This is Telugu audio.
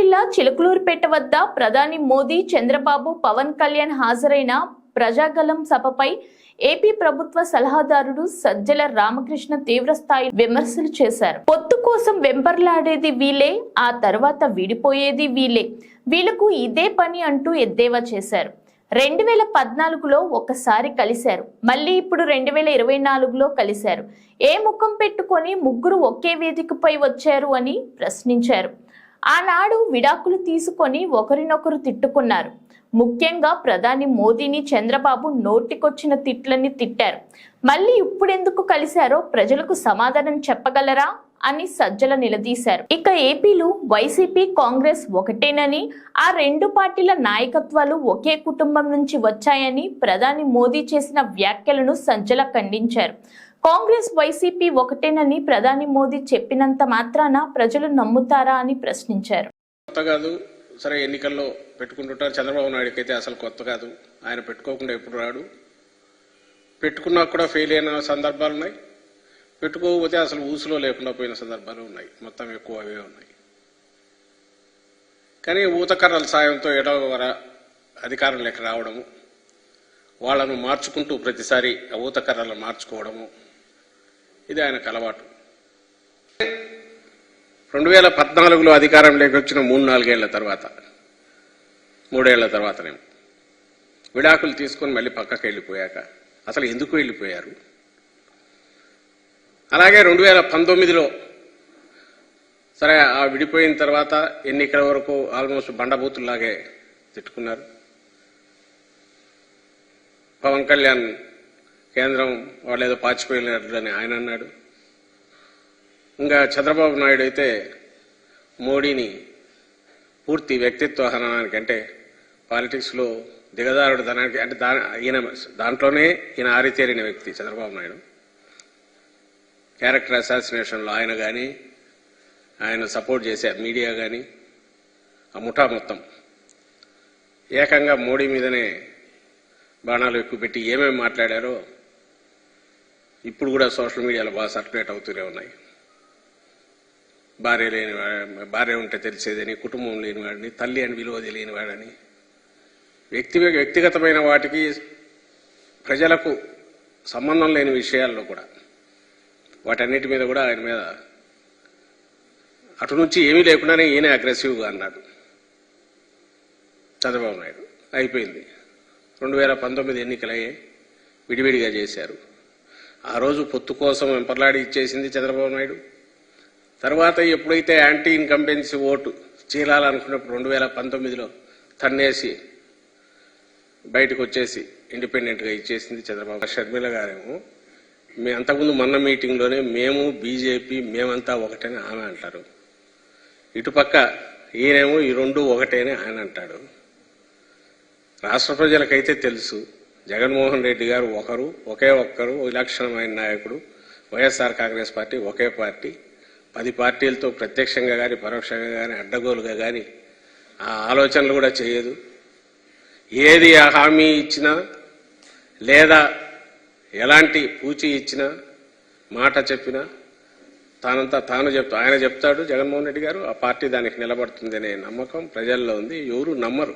జిల్లా చిలకలూరుపేట వద్ద ప్రధాని మోదీ చంద్రబాబు పవన్ కళ్యాణ్ హాజరైన ప్రజాగలం సభపై ఏపీ ప్రభుత్వ సలహాదారుడు సజ్జల రామకృష్ణ తీవ్రస్థాయి విమర్శలు చేశారు. పొత్తు కోసం వెంబర్లాడేది వీలే ఆ తర్వాత విడిపోయేది వీలే వీళ్ళకు ఇదే పని అంటూ ఎద్దేవా చేశారు. రెండు వేల పద్నాలుగులో ఒకసారి కలిశారు. మళ్ళీ ఇప్పుడు రెండు వేల ఇరవై నాలుగులో కలిశారు. ఏ ముఖం పెట్టుకొని ముగ్గురు ఒకే వేదికపై వచ్చారు అని ప్రశ్నించారు. ఆనాడు విడాకులు తీసుకొని ఒకరినొకరు తిట్టుకున్నారు. ముఖ్యంగా ప్రధాని మోదీని చంద్రబాబు నోటికొచ్చిన తిట్లని తిట్టారు. మళ్ళీ ఇప్పుడెందుకు కలిశారో ప్రజలకు సమాధానం చెప్పగలరా అని సజ్జల నిలదీశారు. ఇక ఏపీలో వైసీపీ కాంగ్రెస్ ఒకటేనని ఆ రెండు పార్టీల నాయకత్వాలు ఒకే కుటుంబం నుంచి వచ్చాయని ప్రధాని మోదీ చేసిన వ్యాఖ్యలను సజ్జల ఖండించారు. కాంగ్రెస్ వైసీపీ ఒకటేనని ప్రధాని మోదీ చెప్పినంత మాత్రాన ప్రజలు నమ్ముతారా అని ప్రశ్నించారు. కొత్త కాదు. సరే ఎన్నికల్లో పెట్టుకుంటుంటారు. చంద్రబాబు నాయుడుకి అయితే అసలు కొత్త కాదు. ఆయన పెట్టుకోకుండా ఎప్పుడు రాడు? పెట్టుకున్నా కూడా ఫెయిల్ అయిన సందర్భాలు ఉన్నాయి. పెట్టుకోకపోతే అసలు ఊసులో లేకుండా పోయిన సందర్భాలు ఉన్నాయి. మొత్తం ఎక్కువ అవే ఉన్నాయి. కానీ ఊతకర్రల సాయంతో ఎడవ వర అధికారంలోకి రావడము వాళ్ళను మార్చుకుంటూ ప్రతిసారి ఊతకర్రలను మార్చుకోవడము ఇది ఆయనకు అలవాటు. రెండు వేల పద్నాలుగులో అధికారంలోకి వచ్చిన మూడు నాలుగేళ్ళ తర్వాత మూడేళ్ళ తర్వాతనేమో విడాకులు తీసుకొని మళ్ళీ పక్కకి వెళ్ళిపోయాక అసలు ఎందుకు వెళ్ళిపోయారు? అలాగే రెండు వేల పంతొమ్మిదిలో సరే ఆ విడిపోయిన తర్వాత ఎన్నికల వరకు ఆల్మోస్ట్ బండబూతుల్లాగే తిట్టుకున్నారు. పవన్ కళ్యాణ్ కేంద్రం వాళ్ళు ఏదో పాచిపోయినారని ఆయన అన్నాడు. ఇంకా చంద్రబాబు నాయుడు అయితే మోడీని పూర్తి వ్యక్తిత్వ హననానికి అంటే పాలిటిక్స్లో దిగదారుడు ధనానికి అంటే దా ఈయన దాంట్లోనే ఈయన ఆరితేరిన వ్యక్తి చంద్రబాబు నాయుడు. క్యారెక్టర్ అసాసినేషన్లో ఆయన కానీ ఆయన సపోర్ట్ చేసే మీడియా కానీ ఆ ముఠా మొత్తం. ఏకంగా మోడీ మీదనే బాణాలు ఎక్కువ పెట్టి ఏమేమి మాట్లాడారో ఇప్పుడు కూడా సోషల్ మీడియాలో బాగా సర్క్యులేట్ అవుతూనే ఉన్నాయి. భార్య లేని భార్య ఉంటే తెలిసేదని కుటుంబం లేనివాడిని తల్లి అని విలువ తెలియని వాడని వ్యక్తి వ్యక్తిగతమైన వాటికి ప్రజలకు సంబంధం లేని విషయాల్లో కూడా వాటన్నిటి మీద కూడా ఆయన మీద అటు నుంచి ఏమీ లేకుండానే ఈయన అగ్రెసివ్గా అన్నాడు. చంద్రబాబు నాయుడు. అయిపోయింది. రెండు వేల పంతొమ్మిది ఎన్నికలయ్యే విడివిడిగా చేశారు. ఆ రోజు పొత్తు కోసం వెంపర్లాడి ఇచ్చేసింది చంద్రబాబు నాయుడు. తర్వాత ఎప్పుడైతే యాంటీ ఇన్కంబెన్సీ ఓటు చీలాలనుకున్నప్పుడు రెండు వేల పంతొమ్మిదిలో తన్నేసి బయటకు వచ్చేసి ఇండిపెండెంట్గా ఇచ్చేసింది చంద్రబాబు. షర్మిల గారేమో మీ అంతకుముందు మొన్న మీటింగ్లోనే మేము బీజేపీ మేమంతా ఒకటని ఆమె అంటారు. ఇటుపక్క ఈయనేమో ఈ రెండు ఒకటేనే ఆయన అంటాడు. రాష్ట్ర ప్రజలకైతే తెలుసు జగన్మోహన్ రెడ్డి గారు ఒకరు ఒకే ఒక్కరు విలక్షణమైన నాయకుడు. వైఎస్ఆర్ కాంగ్రెస్ పార్టీ ఒకే పార్టీ. పది పార్టీలతో ప్రత్యక్షంగా కానీ పరోక్షంగా కానీ అడ్డగోలుగా కానీ ఆ ఆలోచనలు కూడా చేయదు. ఏది ఆ హామీ ఇచ్చినా లేదా ఎలాంటి పూచి ఇచ్చినా మాట చెప్పినా తానంతా తాను చెప్తా ఆయన చెప్తాడు జగన్మోహన్ రెడ్డి గారు ఆ పార్టీ దానికి నిలబడుతుందనే నమ్మకం ప్రజల్లో ఉంది. ఎవరు నమ్మరు.